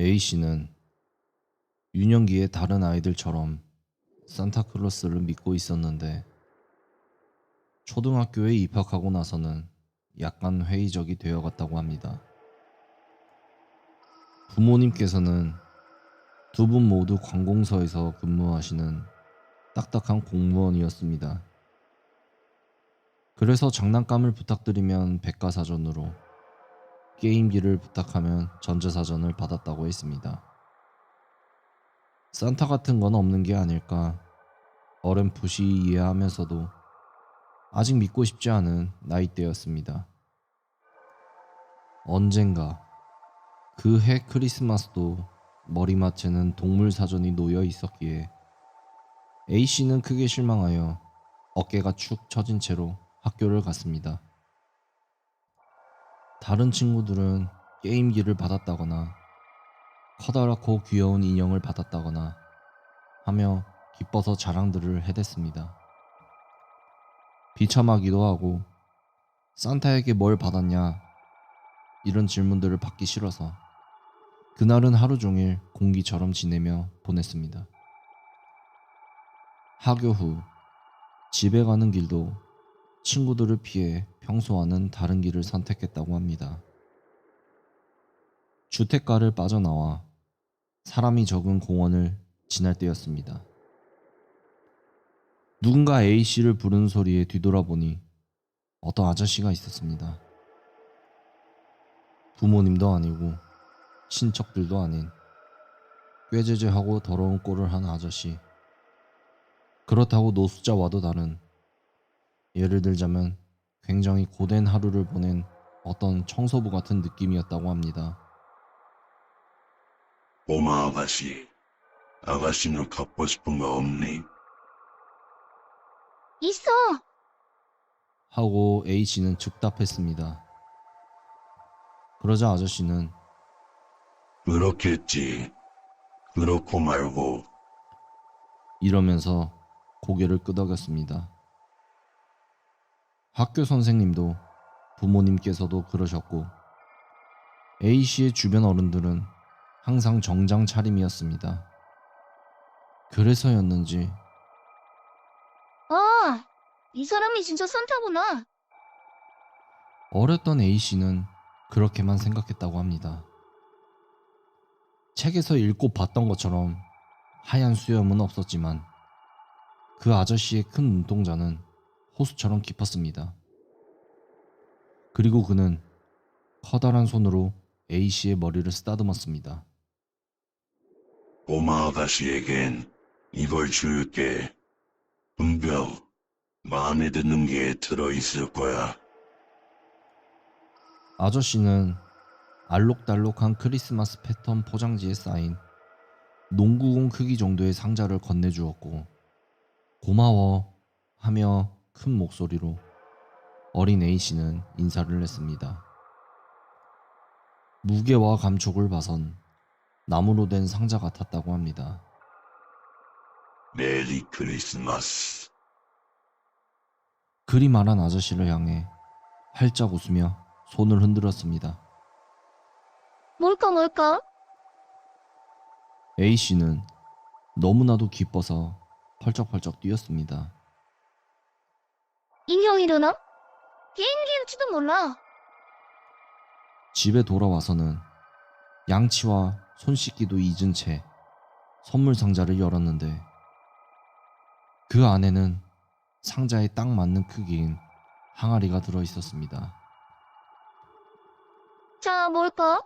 A씨는 유년기에 다른 아이들처럼 산타클로스를 믿고 있었는데 초등학교에 입학하고 나서는 약간 회의적이 되어갔다고 합니다. 부모님께서는 두 분 모두 관공서에서 근무하시는 딱딱한 공무원이었습니다. 그래서 장난감을 부탁드리면 백과사전으로 게임기를 부탁하면 전자사전을 받았다고 했습니다. 산타 같은 건 없는 게 아닐까 어렴풋이 이해하면서도 아직 믿고 싶지 않은 나이대였습니다. 언젠가 그 해 크리스마스도 머리맡에는 동물 사전이 놓여 있었기에 A씨는 크게 실망하여 어깨가 축 처진 채로 학교를 갔습니다. 다른 친구들은 게임기를 받았다거나 커다랗고 귀여운 인형을 받았다거나 하며 기뻐서 자랑들을 해댔습니다. 비참하기도 하고 산타에게 뭘 받았냐 이런 질문들을 받기 싫어서 그날은 하루 종일 공기처럼 지내며 보냈습니다. 하교 후 집에 가는 길도 친구들을 피해 평소와는 다른 길을 선택했다고 합니다. 주택가를 빠져나와 사람이 적은 공원을 지날 때였습니다. 누군가 A씨를 부르는 소리에 뒤돌아보니 어떤 아저씨가 있었습니다. 부모님도 아니고 친척들도 아닌 꾀죄죄하고 더러운 꼴을 한 아저씨. 그렇다고 노숙자와도 다른 예를 들자면 굉장히 고된 하루를 보낸 어떤 청소부 같은 느낌이었다고 합니다. 꼬마 아가씨, 아가씨는 갖고 싶은 거 없니? 있어. 하고 A씨는 즉답했습니다. 그러자 아저씨는 그렇겠지. 그렇고 말고 이러면서 고개를 끄덕였습니다. 학교 선생님도 부모님께서도 그러셨고 A씨의 주변 어른들은 항상 정장 차림이었습니다. 그래서였는지 아, 이 사람이 진짜 산타구나. 어렸던 A씨는 그렇게만 생각했다고 합니다. 책에서 읽고 봤던 것처럼 하얀 수염은 없었지만 그 아저씨의 큰 눈동자는 호수처럼 깊었습니다. 그리고 그는 커다란 손으로 A씨의 머리를 쓰다듬었습니다. 꼬마 아가씨에겐 이걸 줄게. 분명 마음에 드는 게 들어있을 거야. 아저씨는 알록달록한 크리스마스 패턴 포장지에 쌓인 농구공 크기 정도의 상자를 건네주었고 고마워 하며 큰 목소리로 어린 A씨는 인사를 했습니다. 무게와 감촉을 봐선 나무로 된 상자 같았다고 합니다. 메리 크리스마스. 그리 말한 아저씨를 향해 활짝 웃으며 손을 흔들었습니다. 뭘까 뭘까? A씨는 너무나도 기뻐서 펄쩍펄쩍 뛰었습니다. 인형이려나? 비행기일지도 몰라. 집에 돌아와서는 양치와 손 씻기도 잊은 채 선물 상자를 열었는데 그 안에는 상자에 딱 맞는 크기인 항아리가 들어 있었습니다. 자, 뭘까?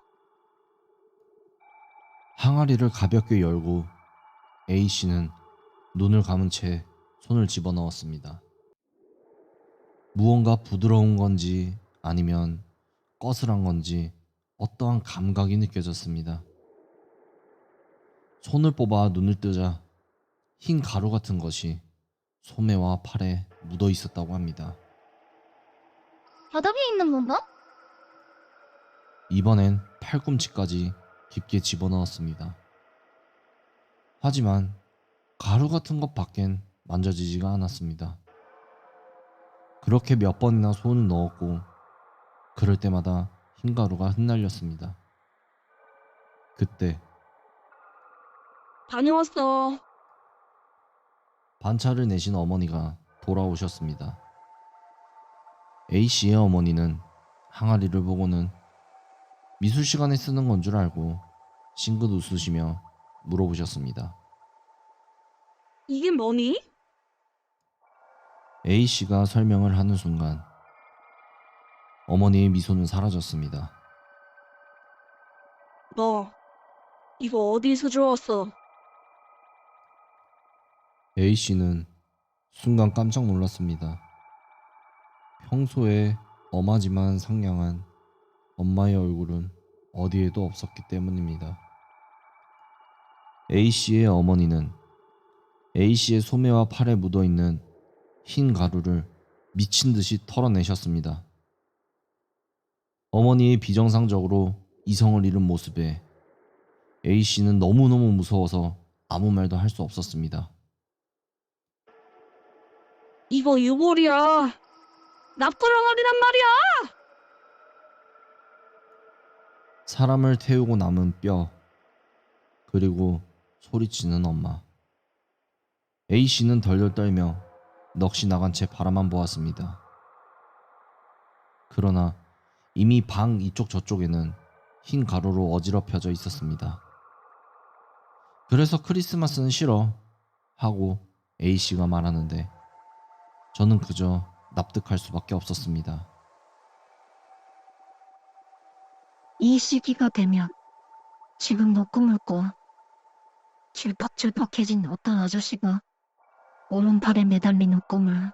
항아리를 가볍게 열고 A씨는 눈을 감은 채 손을 집어넣었습니다. 무언가 부드러운 건지 아니면 꺼슬한 건지 어떠한 감각이 느껴졌습니다. 손을 뽑아 눈을 뜨자 흰 가루 같은 것이 소매와 팔에 묻어 있었다고 합니다. 바닥에 있는 건가? 이번엔 팔꿈치까지 깊게 집어넣었습니다. 하지만 가루 같은 것 밖엔 만져지지가 않았습니다. 그렇게 몇 번이나 손을 넣었고 그럴 때마다 흰 가루가 흩날렸습니다. 그때 다녀왔어. 반차를 내신 어머니가 돌아오셨습니다. A씨의 어머니는 항아리를 보고는 미술 시간에 쓰는 건 줄 알고 싱긋 웃으시며 물어보셨습니다. 이게 뭐니? A씨가 설명을 하는 순간 어머니의 미소는 사라졌습니다. 너 이거 어디서 주웠어? A씨는 순간 깜짝 놀랐습니다. 평소에 엄하지만 상냥한 엄마의 얼굴은 어디에도 없었기 때문입니다. A씨의 어머니는 A씨의 소매와 팔에 묻어있는 흰 가루를 미친 듯이 털어내셨습니다. 어머니의 비정상적으로 이성을 잃은 모습에 A씨는 너무너무 무서워서 아무 말도 할 수 없었습니다. 이거 유골이야. 납구렁아리란 말이야. 사람을 태우고 남은 뼈, 그리고 소리치는 엄마. A씨는 덜덜 떨며 넋이 나간 채 바라만 보았습니다. 그러나 이미 방 이쪽 저쪽에는 흰 가루로 어지럽혀져 있었습니다. 그래서 크리스마스는 싫어 하고 A씨가 말하는데 저는 그저 납득할 수밖에 없었습니다. 이 시기가 되면 지금 너 꿈을 꿔. 질퍽질퍽해진 어떤 아저씨가 오른팔에 매달리는 꿈을